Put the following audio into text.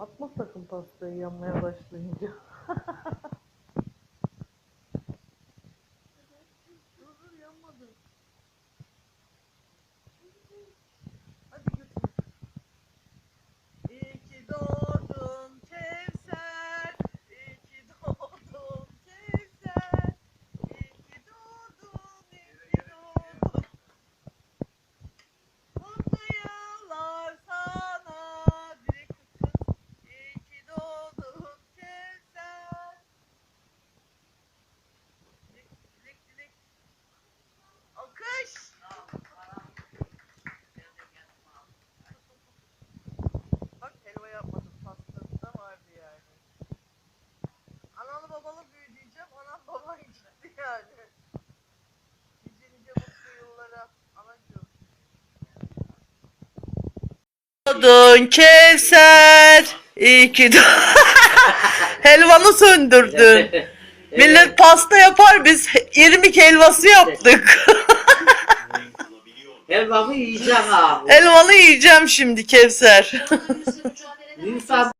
Atma sakın pastayı yanmaya başlayınca. Doğdun Kevser. İyi ki Helvanı söndürdün. Millet pasta yapar biz irmik helvası yaptık. Helvamı yiyeceğim abi. Helvanı yiyeceğim şimdi Kevser. İnsan